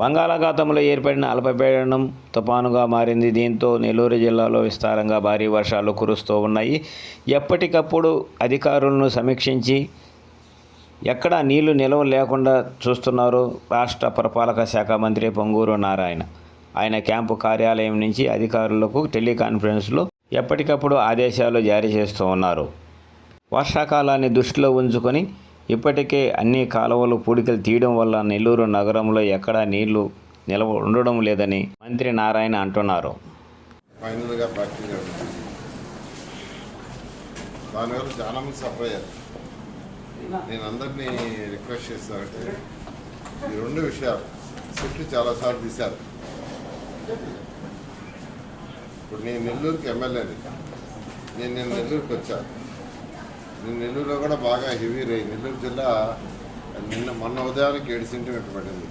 బంగాళాఖాతంలో ఏర్పడిన అల్పపీడనం తుపానుగా మారింది. దీంతో నెల్లూరు జిల్లాలో విస్తారంగా భారీ వర్షాలు కురుస్తూ ఉన్నాయి. ఎప్పటికప్పుడు అధికారులను సమీక్షించి ఎక్కడ నీళ్ళు నిల్వ లేకుండా చూస్తున్నారు రాష్ట్ర పురపాలక శాఖ మంత్రి పొంగూరు నారాయణ. ఆయన క్యాంపు కార్యాలయం నుంచి అధికారులకు టెలికాన్ఫరెన్స్లో ఎప్పటికప్పుడు ఆదేశాలు జారీ చేస్తూ ఉన్నారు. వర్షాకాలాన్ని దృష్టిలో ఉంచుకొని ఇప్పటికే అన్ని కాలువలు పూడికలు తీయడం వల్ల నెల్లూరు నగరంలో ఎక్కడా నీళ్ళు నిల్వ ఉండడం లేదని మంత్రి నారాయణ అంటున్నారు. ఫైనల్గా దానివల్ల చాలా మంది సఫర్ అయ్యారు. నేను అందరినీ రిక్వెస్ట్ చేస్తానంటే ఈ రెండు విషయాలు సిఫ్ట్ చాలాసార్లు తీశారు. ఇప్పుడు నేను నెల్లూరుకి ఎమ్మెల్యేని నేను నేను నెల్లూరుకి వచ్చాను. నెల్లూరులో కూడా బాగా హెవీ రైన్ నెల్లూరు జిల్లా నిన్న మొన్న ఉదయానికి ఏడు సెంటీమీటర్ పడింది.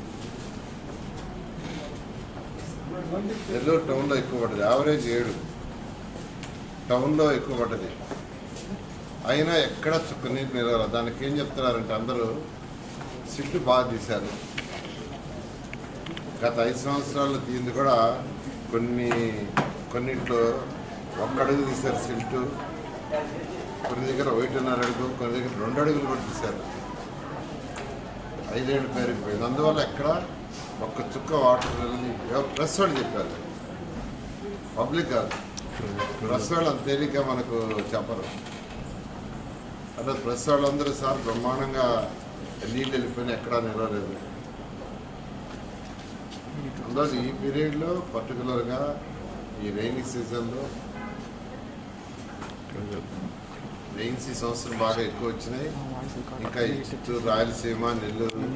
నెల్లూరు టౌన్లో ఎక్కువ పడ్డది. యావరేజ్ ఏడు. టౌన్లో ఎక్కువ పడ్డది. అయినా ఎక్కడ చుక్క నీరు నిలవరు దానికి ఏం చెప్తున్నారంటే అందరూ సిట్టు బాగా తీశారు. గత ఐదు సంవత్సరాలు తీయింది కూడా కొన్ని కొన్నింట్లో ఒక్కడుగు తీశారు సిల్టు కొన్ని దగ్గర ఒకటిన్నర అడుగు కొన్ని దగ్గర రెండు అడుగులు కూడా తీశారు. ఐదేళ్ళు పెరిగిపోయింది అందువల్ల ఎక్కడ ఒక్క చుక్క వాటర్ వెళ్ళి ప్రెస్ వాళ్ళు చెప్పారు. పబ్లిక్ కాదు. ప్రెస్ వాళ్ళు అంత తేలిక మనకు చెప్పరు. అంటే ప్రెస్ వాళ్ళందరూ సార్ బ్రహ్మాండంగా నీళ్ళు వెళ్ళిపోయినా ఎక్కడా నిలవలేదు. అందువల్ల ఈ పీరియడ్లో పర్టికులర్గా ఈ రైనింగ్ సీజన్లో రెయిన్స్ ఈ సంవత్సరం బాగా ఎక్కువ వచ్చినాయి. ఇంకా చిత్తూరు రాయలసీమ నెల్లూరు